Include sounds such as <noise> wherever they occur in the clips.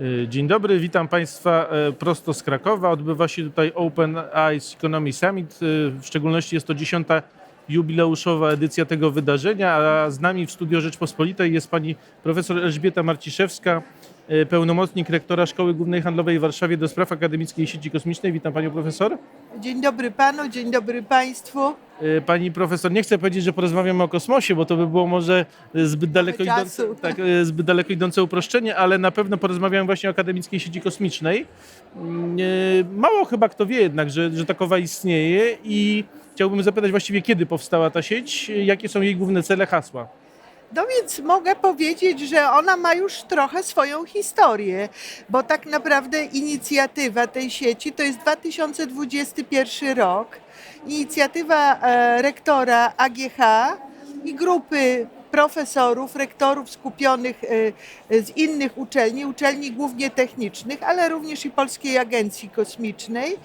Y, Dzień dobry, witam Państwa e, prosto z Krakowa. Odbywa się tutaj Open Eyes Economy Summit. Y, W szczególności jest to dziesiąta jubileuszowa edycja tego wydarzenia, a z nami w Studio Rzeczpospolitej jest pani profesor Elżbieta Marciszewska, pełnomocnik rektora Szkoły Głównej Handlowej w Warszawie do spraw akademickiej sieci kosmicznej. Witam panią profesor. Dzień dobry panu, dzień dobry państwu. Y, Pani profesor, nie chcę powiedzieć, że porozmawiamy o kosmosie, bo to by było może zbyt daleko, idące, <laughs> tak, y, zbyt daleko idące uproszczenie, ale na pewno porozmawiamy właśnie o akademickiej sieci kosmicznej. Mm, Mało chyba kto wie jednak, że, że takowa istnieje i chciałbym zapytać właściwie, kiedy powstała ta sieć, jakie są jej główne cele, hasła. No więc mogę powiedzieć, że ona ma już trochę swoją historię, bo tak naprawdę inicjatywa tej sieci to jest 2021 rok. Inicjatywa e, rektora AGH i grupy profesorów, rektorów skupionych e, z innych uczelni, uczelni głównie technicznych, ale również i Polskiej Agencji Kosmicznej,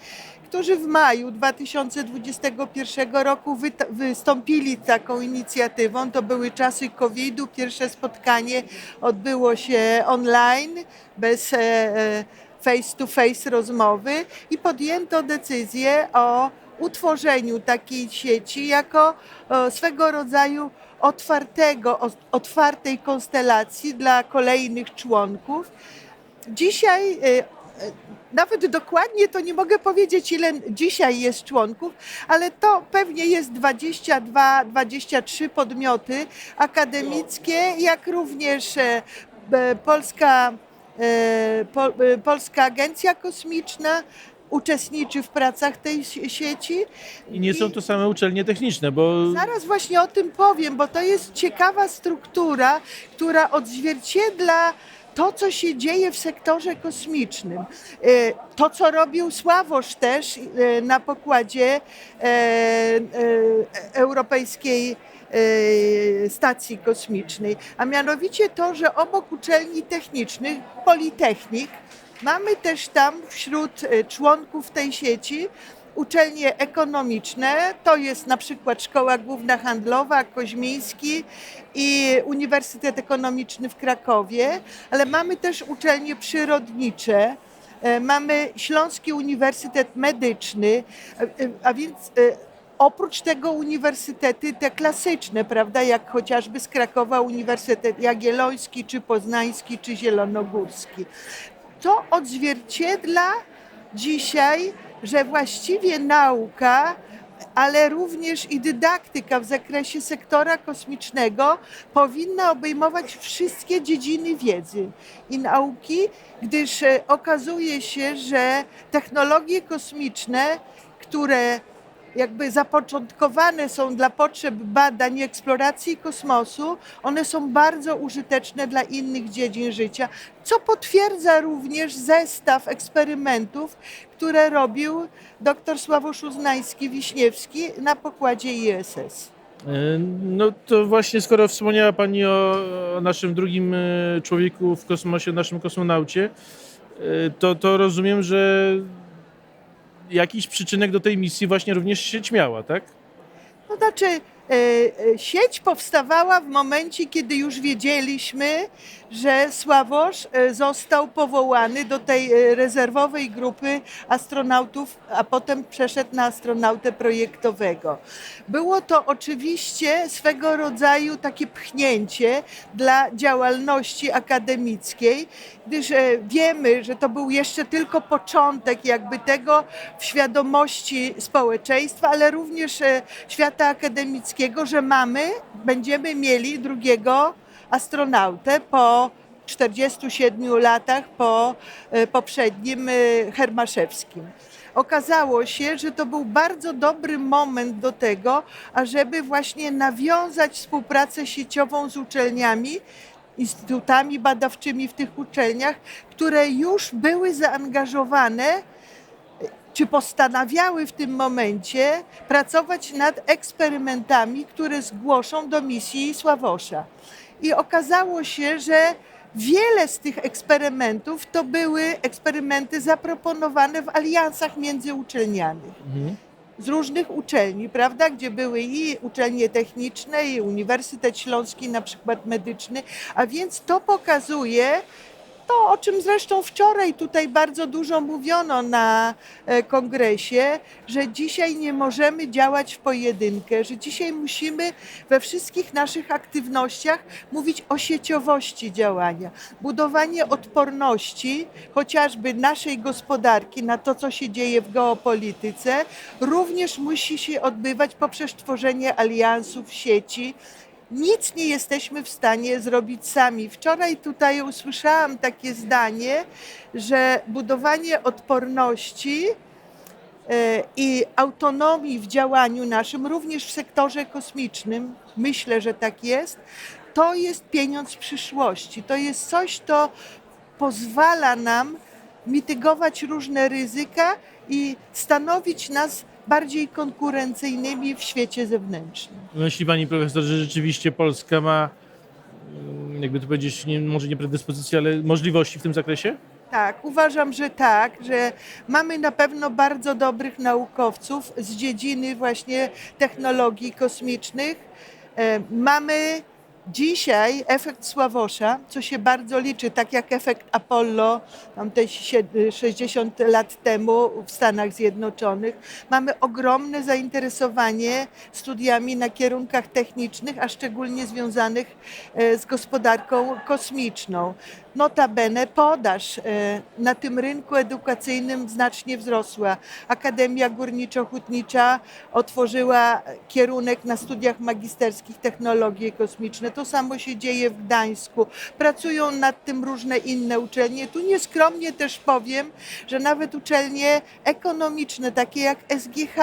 którzy w maju 2021 roku wystąpili taką inicjatywą. To były czasy COVID-u. Pierwsze spotkanie odbyło się online, bez e, e, face-to-face rozmowy i podjęto decyzję o utworzeniu takiej sieci jako e, swego rodzaju otwartego, otwartej konstelacji dla kolejnych członków. Dzisiaj nawet dokładnie to nie mogę powiedzieć, ile dzisiaj jest członków, ale to pewnie jest 22-23 podmioty akademickie, jak również e, Polska, e, po, e, Polska Agencja Kosmiczna uczestniczy w pracach tej si- sieci. I nie są to same uczelnie techniczne, bo Zaraz właśnie o tym powiem, bo to jest ciekawa struktura, która odzwierciedla to, co się dzieje w sektorze kosmicznym. E, To, co robił Sławosz też e, na pokładzie e, Europejskiej Stacji Kosmicznej, a mianowicie to, że obok uczelni technicznych, Politechnik, mamy też tam wśród członków tej sieci uczelnie ekonomiczne, to jest na przykład Szkoła Główna Handlowa, Koźmiński i Uniwersytet Ekonomiczny w Krakowie, ale mamy też uczelnie przyrodnicze, e, mamy Śląski Uniwersytet Medyczny, e, e, a więc Oprócz tego uniwersytety te klasyczne, prawda, jak chociażby z Krakowa Uniwersytet Jagielloński, czy Poznański, czy Zielonogórski. To odzwierciedla dzisiaj, że właściwie nauka, ale również i dydaktyka w zakresie sektora kosmicznego powinna obejmować wszystkie dziedziny wiedzy i nauki, gdyż e, okazuje się, że technologie kosmiczne, które jakby zapoczątkowane są dla potrzeb badań i eksploracji kosmosu, one są bardzo użyteczne dla innych dziedzin życia, co potwierdza również zestaw eksperymentów, które robił dr Sławosz Uznański-Wiśniewski na pokładzie ISS. E, No to właśnie skoro wspomniała Pani o, o naszym drugim e, człowieku w kosmosie, naszym kosmonaucie, e, to, to rozumiem, że jakiś przyczynek do tej misji właśnie również sieć miała, tak? To znaczy, sieć powstawała w momencie, kiedy już wiedzieliśmy, że Sławosz e, został powołany do tej e, rezerwowej grupy astronautów, a potem przeszedł na astronautę projektowego. Było to oczywiście swego rodzaju takie pchnięcie dla działalności akademickiej, gdyż e, wiemy, że to był jeszcze tylko początek jakby tego w świadomości społeczeństwa, ale również e, świata akademickiego, że mamy, będziemy mieli drugiego astronautę po 47 latach po e, poprzednim e, Hermaszewskim. Okazało się, że to był bardzo dobry moment do tego, ażeby właśnie nawiązać współpracę sieciową z uczelniami, instytutami badawczymi w tych uczelniach, które już były zaangażowane czy postanawiały w tym momencie pracować nad eksperymentami, które zgłoszą do misji Sławosza. I okazało się, że wiele z tych eksperymentów to były eksperymenty zaproponowane w aliansach międzyuczelnianych. Z różnych uczelni, prawda, gdzie były i uczelnie techniczne, i Uniwersytet Śląski, na przykład medyczny, a więc to pokazuje, To, o czym zresztą wczoraj tutaj bardzo dużo mówiono na e, kongresie, że dzisiaj nie możemy działać w pojedynkę, że dzisiaj musimy we wszystkich naszych aktywnościach mówić o sieciowości działania, budowanie odporności chociażby naszej gospodarki na to, co się dzieje w geopolityce, również musi się odbywać poprzez tworzenie aliansów, sieci. Nic nie jesteśmy w stanie zrobić sami. Wczoraj tutaj usłyszałam takie zdanie, że budowanie odporności e, i autonomii w działaniu naszym, również w sektorze kosmicznym, myślę, że tak jest, to jest pieniądz przyszłości. To jest coś, co pozwala nam mitygować różne ryzyka i stanowić nas bardziej konkurencyjnymi w świecie zewnętrznym. Myśli pani profesor, że rzeczywiście Polska ma, mm, jakby to powiedzieć, nie, może nie predyspozycje, ale możliwości w tym zakresie? Tak, uważam, że tak, że mamy na pewno bardzo dobrych naukowców z dziedziny właśnie technologii kosmicznych. E, Mamy dzisiaj efekt Sławosza, co się bardzo liczy, tak jak efekt Apollo, tam te sie- 60 lat temu w Stanach Zjednoczonych. Mamy ogromne zainteresowanie studiami na kierunkach technicznych, a szczególnie związanych e, z gospodarką kosmiczną. Notabene podaż e, na tym rynku edukacyjnym znacznie wzrosła. Akademia Górniczo-Hutnicza otworzyła kierunek na studiach magisterskich technologie kosmiczne. To samo się dzieje w Gdańsku. Pracują nad tym różne inne uczelnie. Tu nieskromnie też powiem, że nawet uczelnie ekonomiczne, takie jak SGH,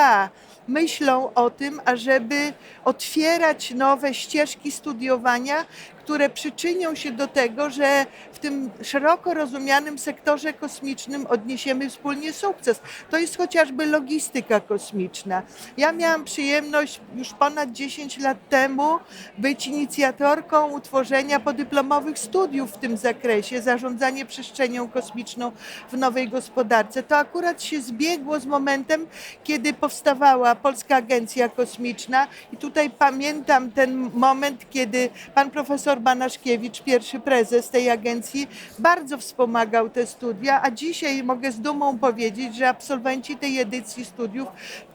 myślą o tym, ażeby otwierać nowe ścieżki studiowania, które przyczynią się do tego, że w tym szeroko rozumianym sektorze kosmicznym odniesiemy wspólnie sukces. To jest chociażby logistyka kosmiczna. Ja miałam przyjemność już ponad 10 lat temu być inicjatorką utworzenia podyplomowych studiów w tym zakresie, zarządzanie przestrzenią kosmiczną w nowej gospodarce. To akurat się zbiegło z momentem, kiedy powstawała Polska Agencja Kosmiczna i tutaj pamiętam ten moment, kiedy pan profesor Banaszkiewicz, pierwszy prezes tej agencji, bardzo wspomagał te studia, a dzisiaj mogę z dumą powiedzieć, że absolwenci tej edycji studiów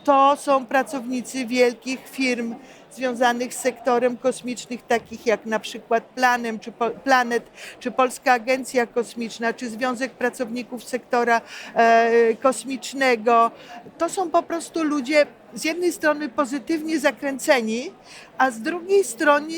to są pracownicy wielkich firm związanych z sektorem kosmicznych, takich jak na przykład Planem, czy po, Planet, czy Polska Agencja Kosmiczna, czy Związek Pracowników Sektora e, Kosmicznego. To są po prostu ludzie z jednej strony pozytywnie zakręceni, a z drugiej strony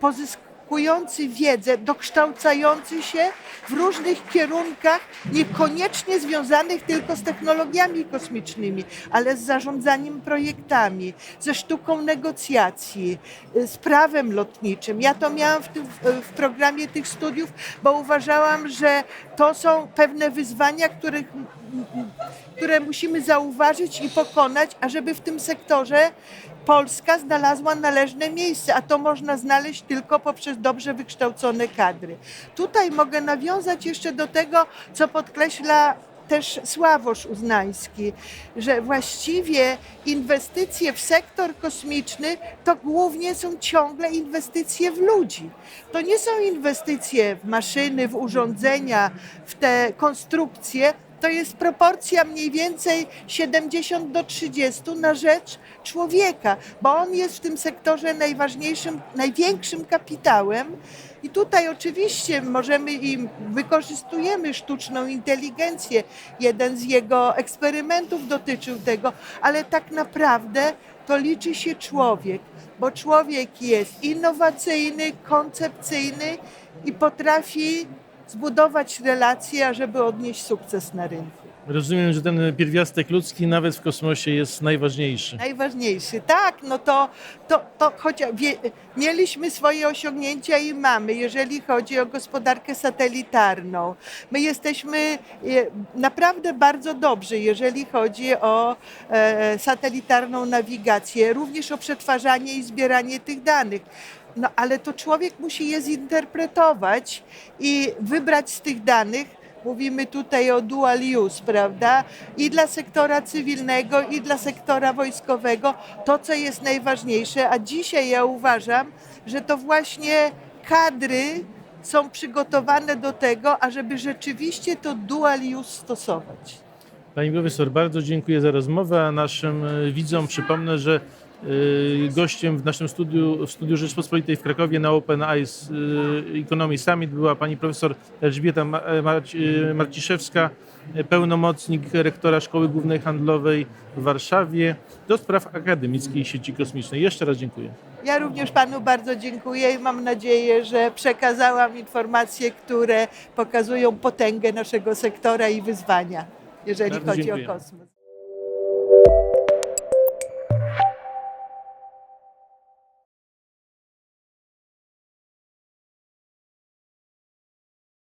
pozyskujący wiedzę, dokształcający się w różnych kierunkach, niekoniecznie związanych tylko z technologiami kosmicznymi, ale z zarządzaniem projektami, ze sztuką negocjacji, y, z prawem lotniczym. Ja to miałam w, tym, w programie tych studiów, bo uważałam, że to są pewne wyzwania, których które musimy zauważyć i pokonać, ażeby w tym sektorze Polska znalazła należne miejsce, a to można znaleźć tylko poprzez dobrze wykształcone kadry. Tutaj mogę nawiązać jeszcze do tego, co podkreśla też Sławosz Uznański, że właściwie inwestycje w sektor kosmiczny to głównie są ciągle inwestycje w ludzi. To nie są inwestycje w maszyny, w urządzenia, w te konstrukcje, to jest proporcja mniej więcej 70 do 30 na rzecz człowieka, bo on jest w tym sektorze najważniejszym, największym kapitałem. I tutaj oczywiście możemy i wykorzystujemy sztuczną inteligencję. Jeden z jego eksperymentów dotyczył tego, ale tak naprawdę to liczy się człowiek, bo człowiek jest innowacyjny, koncepcyjny i potrafi zbudować relacje, ażeby odnieść sukces na rynku. Rozumiem, że ten pierwiastek ludzki nawet w kosmosie jest najważniejszy. Najważniejszy, tak, no to, to, to wie, mieliśmy swoje osiągnięcia i mamy, jeżeli chodzi o gospodarkę satelitarną. My jesteśmy e, naprawdę bardzo dobrzy, jeżeli chodzi o e, satelitarną nawigację, również o przetwarzanie i zbieranie tych danych. No ale to człowiek musi je zinterpretować i wybrać z tych danych Mówimy tutaj o dual use, prawda? I dla sektora cywilnego, i dla sektora wojskowego to, co jest najważniejsze. A dzisiaj ja uważam, że to właśnie kadry są przygotowane do tego, ażeby rzeczywiście to dual use stosować. Pani profesor, bardzo dziękuję za rozmowę, a naszym e, widzom przypomnę, że gościem w naszym studiu, w studiu Rzeczpospolitej w Krakowie na Open Eyes e, Economy Summit była pani profesor Elżbieta e, Marciszewska, pełnomocnik rektora Szkoły Głównej Handlowej w Warszawie do spraw akademickiej sieci kosmicznej. Jeszcze raz dziękuję. Ja również panu bardzo dziękuję i mam nadzieję, że przekazałam informacje, które pokazują potęgę naszego sektora i wyzwania, jeżeli Bardzo chodzi dziękuję. o kosmos.